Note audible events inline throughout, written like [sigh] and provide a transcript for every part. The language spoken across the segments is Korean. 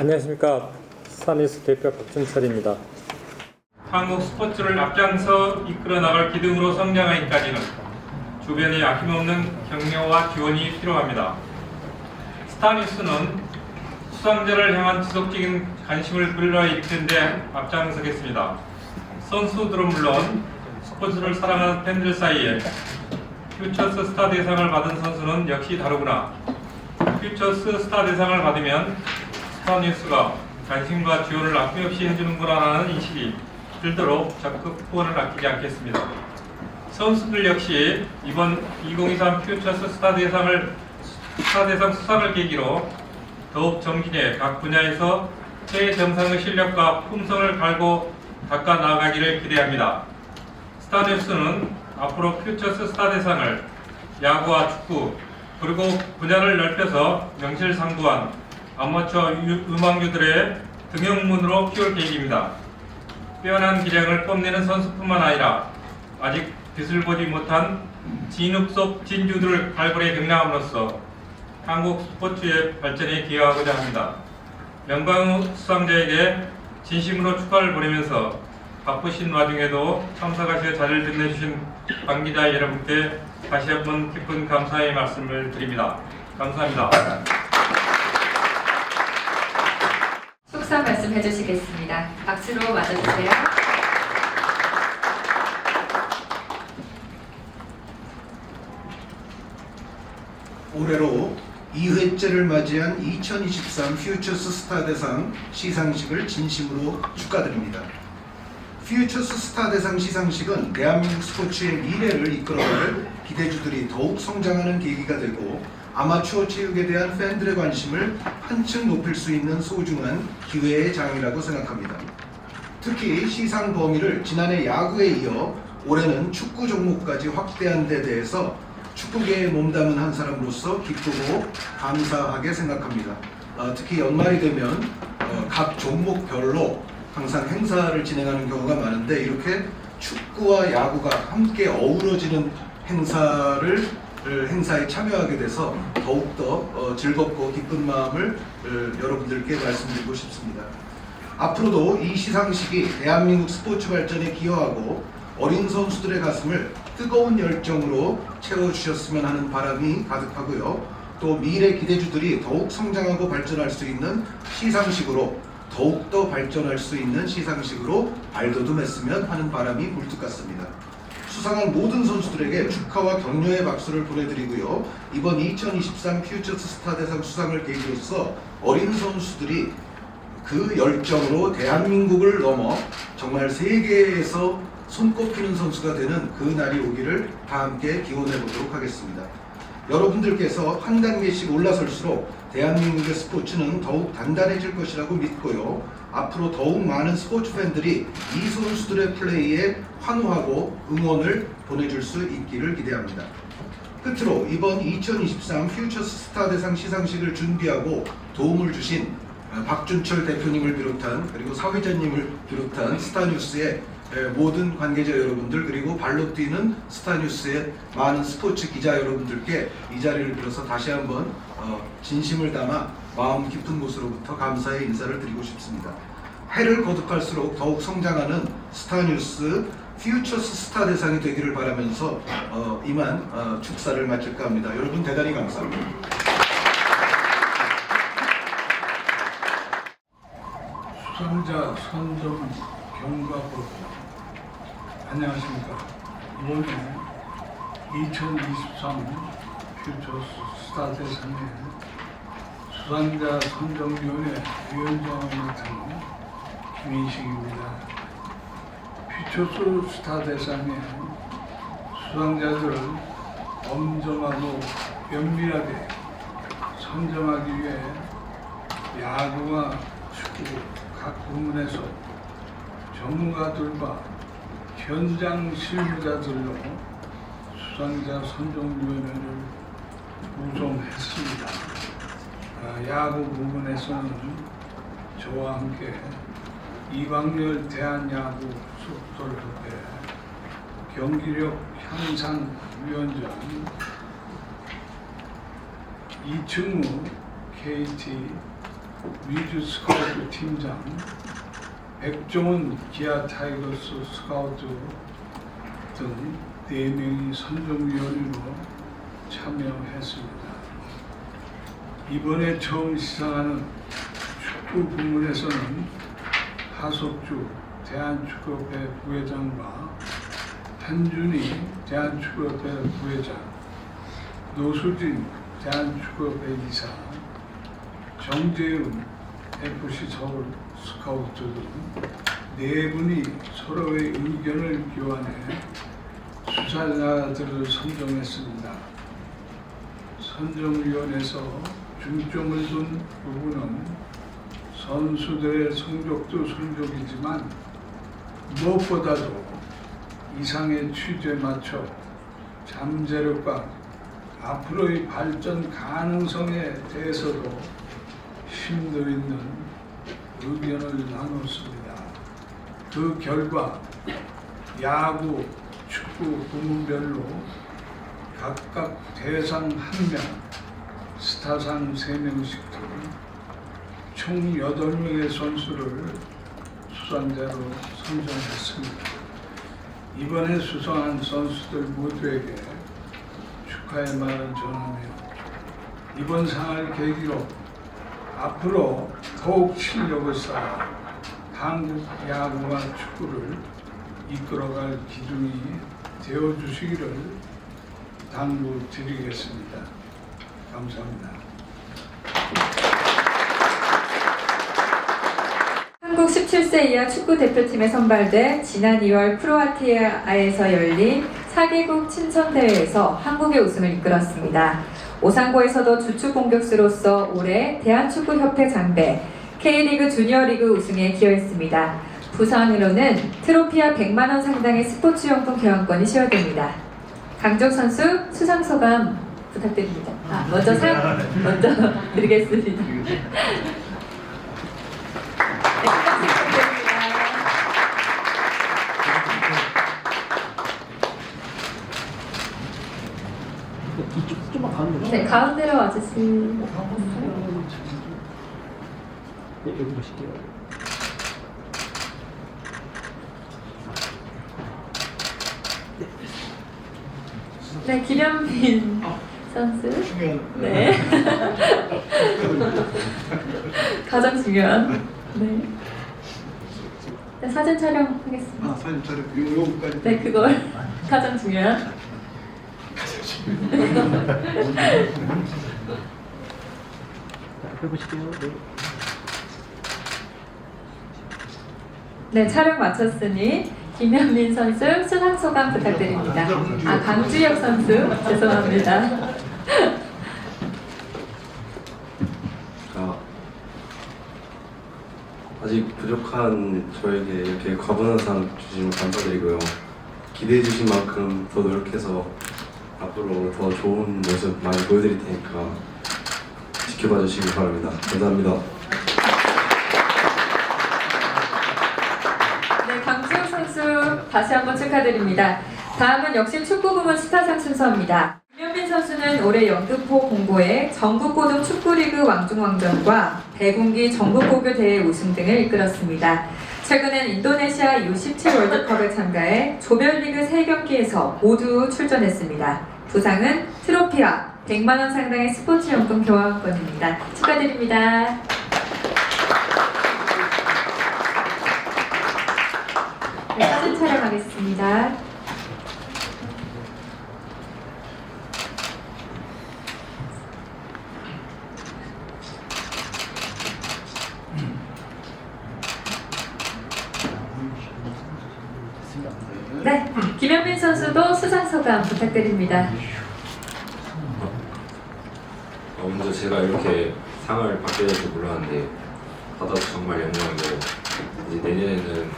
네, 안녕하십니까. 스타뉴스 대표 박준철입니다. 한국 스포츠를 앞장서 이끌어 나갈 기둥으로 성장하기까지는 주변의 아낌없는 격려와 지원이 필요합니다. 스타뉴스는 수상자를 향한 지속적인 관심을 불러일으키는 데 앞장서겠습니다. 선수들은 물론 스포츠를 사랑하는 팬들 사이에 퓨처스 스타 대상을 받은 선수는 역시 다르구나. 퓨처스 스타 대상을 받으면 스타뉴스가 관심과 지원을 아낌없이 해주는구나라는 인식이 들도록 적극 후원을 아끼지 않겠습니다. 선수들 역시 이번 2023 퓨처스 스타 대상을 스타 대상 수상을 계기로 더욱 정진해 각 분야에서 최정상의 실력과 품성을 갈고 닦아 나아가기를 기대합니다. 스타뉴스는 앞으로 퓨처스 스타 대상을 야구와 축구 그리고 분야를 넓혀서 명실상부한 아마추어 유- 음악류들의 등용문으로 키울 계획입니다. 뛰어난 기량을 뽐내는 선수뿐만 아니라 아직 빛을 보지 못한 진흙 속 진주들을 발굴해 경량함으로써 한국 스포츠의 발전에 기여하고자 합니다. 명광 수상자에게 진심으로 축하를 보내면서 바쁘신 와중에도 참석하시어 자리를 빛내주신 관계자 여러분께 다시 한번 깊은 감사의 말씀을 드립니다. 감사합니다. 말씀 해주시겠습니다. 박수로 맞아주세요. 올해로 2회째를 맞이한 2023 퓨처스 스타 대상 시상식을 진심으로 축하드립니다. 퓨처스 스타 대상 시상식은 대한민국 스포츠의 미래를 이끌어갈 기대주들이 더욱 성장하는 계기가 되고 아마추어 체육에 대한 팬들의 관심을 한층 높일 수 있는 소중한 기회의 장이라고 생각합니다. 특히 시상 범위를 지난해 야구에 이어 올해는 축구 종목까지 확대한 데 대해서 축구계에 몸담은 한 사람으로서 기쁘고 감사하게 생각합니다. 어, 특히 연말이 되면 어, 각 종목별로 항상 행사를 진행하는 경우가 많은데 이렇게 축구와 야구가 함께 어우러지는 행사를 을 행사에 참여하게 돼서 더욱더 어, 즐겁고 기쁜 마음을 어, 여러분들께 말씀드리고 싶습니다. 앞으로도 이 시상식이 대한민국 스포츠 발전에 기여하고 어린 선수들의 가슴을 뜨거운 열정으로 채워주셨으면 하는 바람이 가득하고요. 또 미래 기대주들이 더욱 성장하고 발전할 수 있는 시상식으로 더욱더 발전할 수 있는 시상식으로 발돋움했으면 하는 바람이 물뚝 같습니다. 수상한 모든 선수들에게 축하와 격려의 박수를 보내드리고요. 이번 2023 퓨처스 스타 대상 수상을 계기로서 어린 선수들이 그 열정으로 대한민국을 넘어 정말 세계에서 손꼽히는 선수가 되는 그 날이 오기를 다 함께 기원해 보도록 하겠습니다. 여러분들께서 한 단계씩 올라설수록 대한민국의 스포츠는 더욱 단단해질 것이라고 믿고요. 앞으로 더욱 많은 스포츠 팬들이 이 선수들의 플레이에 환호하고 응원을 보내줄 수 있기를 기대합니다. 끝으로 이번 2023 퓨처스 스타 대상 시상식을 준비하고 도움을 주신 어, 박준철 대표님을 비롯한 그리고 사회자님을 비롯한 스타뉴스의 에, 모든 관계자 여러분들 그리고 발로 뛰는 스타뉴스의 많은 스포츠 기자 여러분들께 이 자리를 빌어서 다시 한번 어, 진심을 담아 마음 깊은 곳으로부터 감사의 인사를 드리고 싶습니다. 해를 거듭할수록 더욱 성장하는 스타뉴스 퓨처스 스타 대상이 되기를 바라면서 어, 이만 어, 축사를 마칠까 합니다. 여러분 대단히 감사합니다. 수상자 선정 경과 법 안녕하십니까. 이번에 2023 퓨처 스타 대상의 수상자 선정위원회 위원장을 맡은 김인식입니다. 퓨처스 스타 대상의 수상자들을 엄정하고 면밀하게 선정하기 위해 야구와 축구 각 부문에서 전문가들과 현장 실무자들로 수상자 선정위원회를 구성했습니다. 아, 야구 부문에서는 저와 함께 이광열 대한야구 수석협회 경기력 향상 위원장 이충우 KT 위즈 스카우트 팀장, 백종원 기아 타이거스 스카우트 등 4명이 선정위원으로 참여했습니다. 이번에 처음 시상하는 축구 부문에서는 하석주 대한축구협회 부회장과 한준희 대한축구협회 부회장, 노수진 대한축구협회 이사, 정재훈 FC 서울 스카우트 등네 분이 서로의 의견을 교환해 수상자들을 선정했습니다. 선정위원회에서 중점을 둔 부분은 선수들의 성적도 성적이지만 무엇보다도 이상의 취지에 맞춰 잠재력과 앞으로의 발전 가능성에 대해서도 심도 있는 의견을 나눴습니다. 그 결과 야구, 축구 부문별로 각각 대상 1명, 스타상 3명씩 총 8명의 선수를 수상자로 선정했습니다. 이번에 수상한 선수들 모두에게 축하의 말을 전하며 이번 상을 계기로 앞으로 더욱 실력을 쌓아 한국 야구와 축구를 이끌어갈 기둥이 되어 주시기를 당부드리겠습니다. 감사합니다. 한국 17세 이하 축구 대표팀에 선발돼 지난 2월 크로아티아에서 열린 4개국 친선 대회에서 한국의 우승을 이끌었습니다. 오상고에서도 주축 공격수로서 올해 대한축구협회 장배, K리그 주니어리그 우승에 기여했습니다. 부산으로는 트로피와 100만 원 상당의 스포츠용품 교환권이 시효됩니다. 강적 선수 수상 소감 부탁드립니다. 아, 먼저 상 먼저 드리겠습니다. 네, 박수 부탁드립니다. 좀만 네, 가운데로 와주세요. 네, 여기 보실게요. 네, 김현빈 선수. 네. [laughs] 가장 중요한. 네. 네, 사진 촬영하겠습니다. 아, 사진 촬영 요- 요거까지. 네, 그걸 가장 중요한. 자, 해보실게요. 네. 네, 촬영 마쳤으니 김현민 선수 수상 소감 부탁드립니다. 아, 강주혁 선수 죄송합니다. 아, 아직 부족한 저에게 이렇게 과분한 상 주시면 감사드리고요. 기대해 주신 만큼 더 노력해서 앞으로 더 좋은 모습 많이 보여드릴 테니까 지켜봐 주시기 바랍니다. 감사합니다. 네, 강주혁 선수 다시 한번 축하드립니다. 다음은 역시 축구 부문 스타상 순서입니다. 김현빈 선수는 올해 영등포 공고의 전국고등 축구리그 왕중왕전과 배군기 전국고교 대회 우승 등을 이끌었습니다. 최근엔 인도네시아 U17 월드컵에 참가해 조별리그 3경기에서 모두 출전했습니다. 부상은 트로피와 100만원 상당의 스포츠 용품 교환권입니다. 축하드립니다. 네, 사진 촬영하겠습니다. 네, 김현민 선수도 수상 소감 부탁드립니다. 어, 먼저 제가 이렇게 상을 받게 될 줄 몰랐는데 받아서 정말 영광이고 이제 내년에는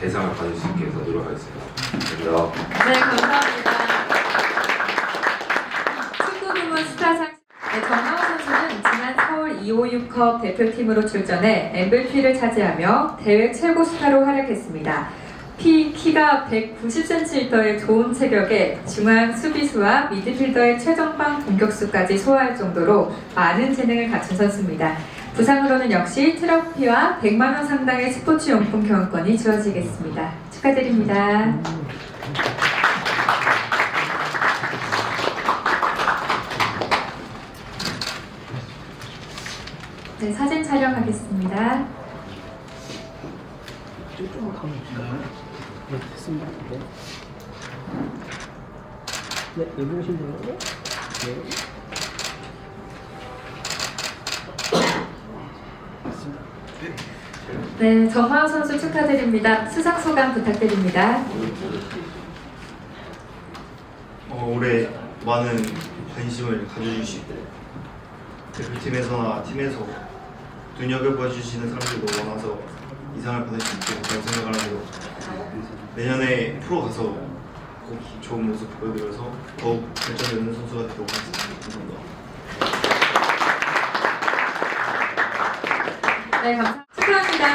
대상을 받을 수 있게 더 노력하겠습니다. 감사합니다. 네, 감사합니다. 축구 부문 스타상 네, 정하우 선수는 지난 서울 256컵 대표팀으로 출전해 MVP를 차지하며 대회 최고 스타로 활약했습니다. 키, 키가 190cm의 좋은 체격에 중앙 수비수와 미드필더의 최전방 공격수까지 소화할 정도로 많은 재능을 갖춘 선수입니다. 부상으로는 역시 트로피와 100만 원 상당의 스포츠 용품 교환권이 주어지겠습니다. 축하드립니다. 네, 사진 촬영하겠습니다. 네, 입으시면 돼요. 네. 네, 정화우 선수 축하드립니다. 수상 소감 부탁드립니다. 어, 올해 많은 관심을 가져주시고 대표팀에서나 팀에서 눈여겨봐 주시는 사람들도 많아서 이상을 받을 수 있게 그런 생각을 하고 내년에 프로 가서 꼭 좋은 모습 보여드려서 더욱 발전되는 선수가 되도록 하겠습니다. 감사합니다. 네, 감사합니다. 축하합니다.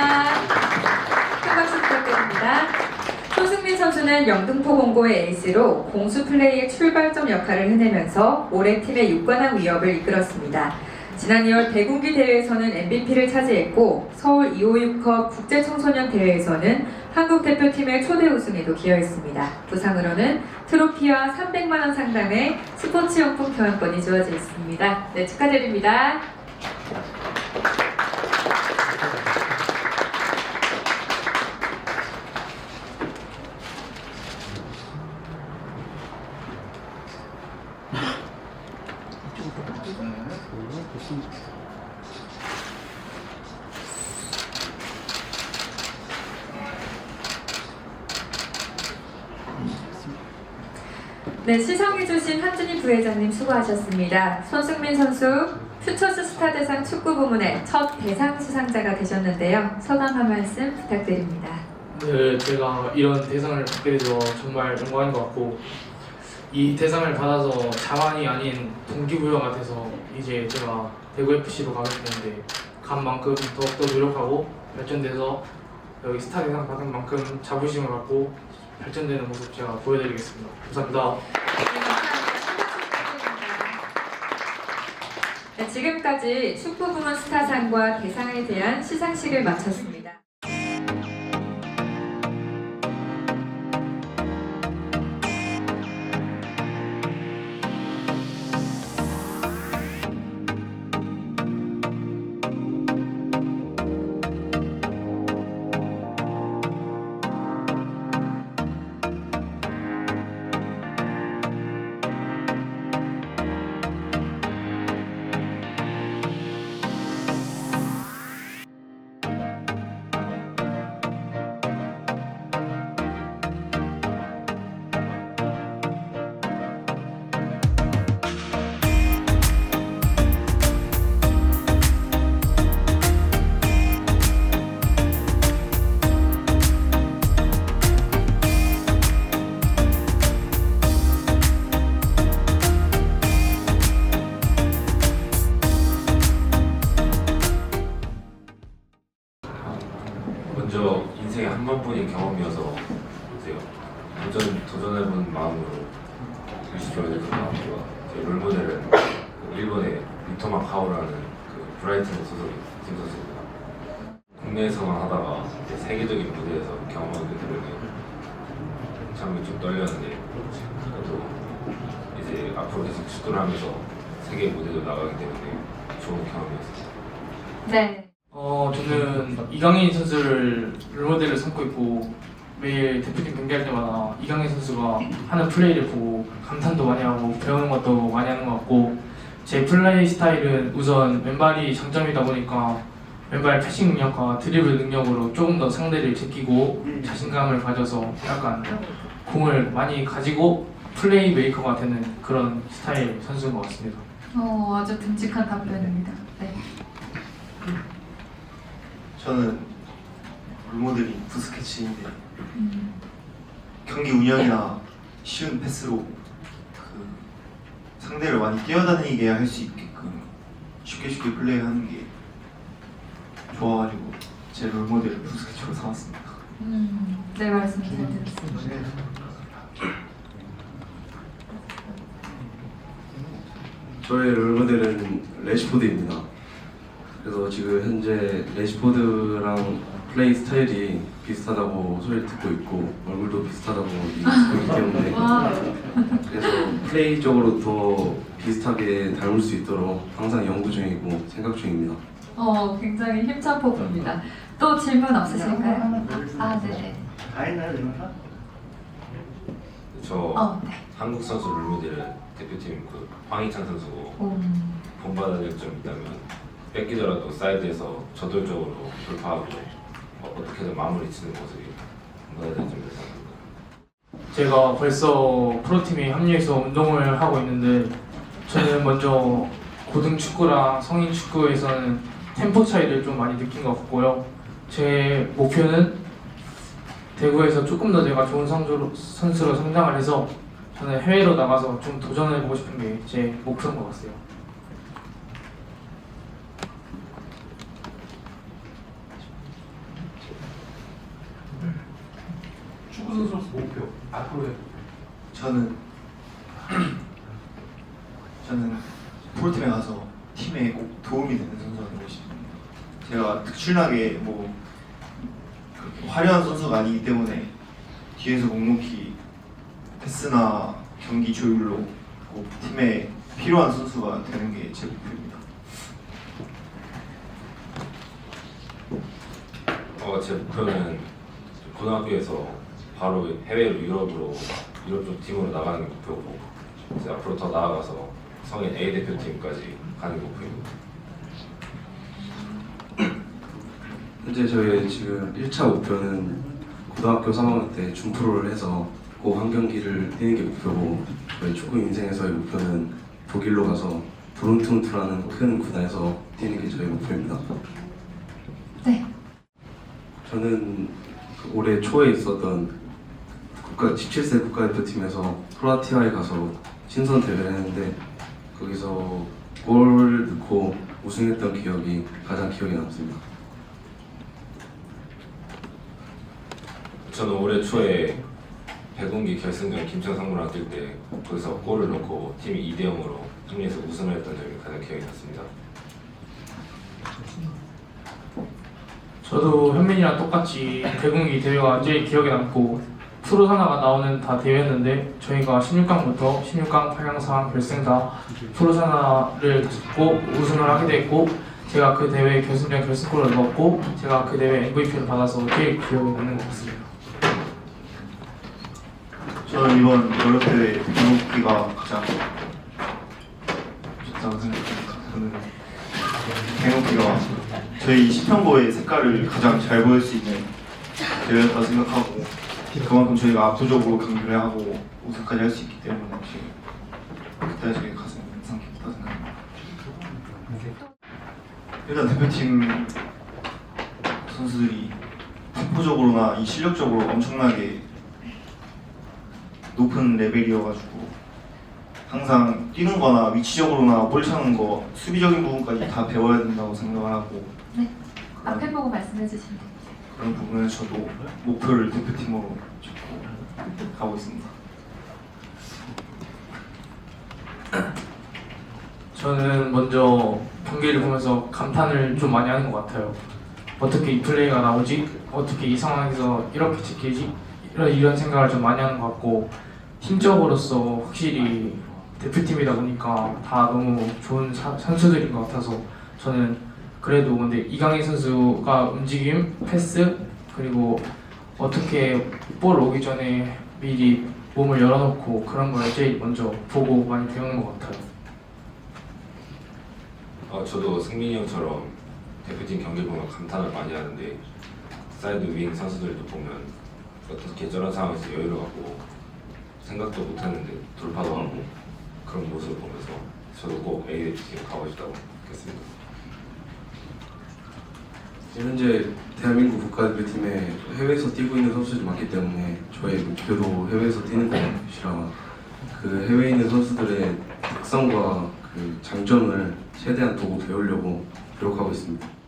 큰 박수 부탁드립니다. 손승민 선수는 영등포 공고의 에이스로 공수 플레이의 출발점 역할을 해내면서 올해 팀의 6관왕 위협을 이끌었습니다. 지난 2월 대군기 대회에서는 MVP를 차지했고 서울 256컵 국제청소년 대회에서는 한국 대표팀의 초대 우승에도 기여했습니다. 부상으로는 트로피와 300만 원 상당의 스포츠용품 교환권이 주어져 있습니다. 네, 축하드립니다. 네, 시상해주신 한준희 부회장님 수고하셨습니다. 손승민 선수 퓨처스 스타 대상 축구 부문의 첫 대상 수상자가 되셨는데요. 소감 한 말씀 부탁드립니다. 네, 제가 이런 대상을 받게 돼서 정말 영광인 것 같고 이 대상을 받아서 자만이 아닌 동기부여 같아서 이제 제가 대구 FC로 가게 되는데 간 만큼 더욱더 노력하고 발전돼서 여기 스타 대상 받은 만큼 자부심을 갖고 발전되는 모습 제가 보여드리겠습니다. 감사합니다. 네, 지금까지 축구 부문 스타상과 대상에 대한 시상식을 마쳤습니다. 이강인 선수를 롤모델을 삼고 있고 매일 대표팀 경기할 때마다 이강인 선수가 하는 플레이를 보고 감탄도 많이 하고 배우는 것도 많이 하는 것 같고 제 플레이 스타일은 우선 왼발이 장점이다 보니까 왼발 패싱 능력과 드리블 능력으로 조금 더 상대를 제끼고 자신감을 가져서 약간 공을 많이 가지고 플레이 메이커가 되는 그런 스타일 선수인 것 같습니다. 어, 아주 듬직한 답변입니다. 네. 저는 롤모델이 부스케치인데 경기 운영이나 쉬운 패스로 그 상대를 많이 뛰어다니게 할 수 있게끔 쉽게 쉽게 플레이하는 게 좋아가지고 제 롤모델을 부스케치로 삼았습니다. 음, 네, 말씀 잘 들었습니다. 저의 롤모델은 레시포드입니다. 그래서 지금 현재 레시포드랑 플레이 스타일이 비슷하다고 소리를 듣고 있고 얼굴도 비슷하다고 듣고 있기 [laughs] 때문에 그래서 플레이적으로 더 비슷하게 닮을 수 있도록 항상 연구 중이고 생각 중입니다. 어, 굉장히 힘찬 포부입니다. 또 질문 없으실까요? 아, 네네. 저 어, 네. 한국 선수 롤모델은 대표팀 그 황희찬 선수고 음, 본받아야 될 점이 있다면 뺏기더라도 사이드에서 저돌적으로 돌파하고 어, 어떻게든 마무리 치는 모습이 본받아야 될 점이라고 생각합니다. 제가 벌써 프로팀에 합류해서 운동을 하고 있는데 저는 먼저 고등 축구랑 성인 축구에서는 템포 차이를 좀 많이 느낀 것 같고요. 제 목표는 대구에서 조금 더 제가 좋은 선수로, 선수로 성장을 해서 저는 해외로 나가서 좀 도전해보고 싶은 게 제 목표인 것 같아요. 축구 선수로서 목표 앞으로의 저는 [clears throat] 저는 프로팀에 가서 팀에 꼭 도움이 되는 선수가 되고 싶습니다. 제가 특출나게 뭐 그렇게 화려한 선수가 아니기 때문에 뒤에서 묵묵히 패스나 경기 조율로 꼭 팀에 필요한 선수가 되는 게 제 목표입니다. 어, 제 목표는 고등학교에서 바로 해외로 유럽으로 유럽 쪽 팀으로 나가는 게 목표고 이제 앞으로 더 나아가서 성인 A 대표팀까지 가는 게 목표입니다. [clears throat] 현재 저희 지금 1차 목표는 고등학교 3학년 때 준프로를 해서 꼭 한 경기를 뛰는 게 목표고 저희 축구 인생에서의 목표는 독일로 가서 도른트문트라는 큰 구단에서 뛰는 게 저희 목표입니다. 네. 저는 그 올해 초에 있었던 국가 17세 국가대표팀에서 크로아티아에 가서 친선 대회를 했는데 거기서 골 넣고 우승했던 기억이 가장 기억에 남습니다. 저는 올해 초에 배구기 결승전 김천 상무랑 뛸 때 거기서 골을 넣고 팀이 2대 0으로 승리해서 우승을 했던 점이 가장 기억에 남습니다. 저도 현민이랑 똑같이 대공기 대회가 제일 기억에 남고 프로 하나가 나오는 다 대회였는데 저희가 16강부터 16강, 8강상, 결승 다 프로 하나를 듣고 우승을 하게 됐고 제가 그 대회 결승전 결승골을 넣었고 제가 그 대회 MVP를 받아서 제일 기억에 남는 것 같습니다. 저는 이번 여러 대회 경기가 가장 좋다고 생각합니다. 저는 개놓기가 저희 시편고의 색깔을 가장 잘 보일 수 있는 대회였다고 생각하고 그만큼 저희가 압도적으로 경기를 하고 우승까지 할 수 있기 때문에 지금 그때 저희 가장 인상 깊다고 생각합니다. 일단 대표팀 선수들이 템포적으로나 이 실력적으로 엄청나게 높은 레벨이어가지고 항상 뛰는 거나 위치적으로나 볼 차는 거 수비적인 부분까지 다 배워야 된다고 생각을 하고 네. 앞에 보고 말씀해 주시면 됩니다. 그런 부분에 저도 목표를 대표팀으로 잡고 가고 있습니다. 저는 먼저 경기를 보면서 감탄을 좀 많이 하는 것 같아요. 어떻게 이 플레이가 나오지? 어떻게 이 상황에서 이렇게 지키지? 이런, 이런 생각을 좀 많이 하는 것 같고 팀적으로서 확실히 대표팀이다 보니까 다 너무 좋은 사- 선수들인 것 같아서 저는 그래도 근데 이강인 선수가 움직임, 패스 그리고 어떻게 볼 오기 전에 미리 몸을 열어놓고 그런 걸 제일 먼저 보고 많이 배우는 것 같아요. 어, 저도 승민이 형처럼 대표팀 경기 보면 감탄을 많이 하는데 사이드 윙 선수들도 보면 어떻게 저런 상황에서 여유를 갖고 생각도 못했는데 돌파도 하고 그런 모습을 보면서 저도 꼭 A 대표팀 가고 싶다고 느꼈습니다. 현재 대한민국 국가대표팀에 해외에서 뛰고 있는 선수들이 많기 때문에 저의 목표도 해외에서 뛰는 것이라 그 해외에 있는 선수들의 특성과 그 장점을 최대한 보고 배우려고 노력하고 있습니다.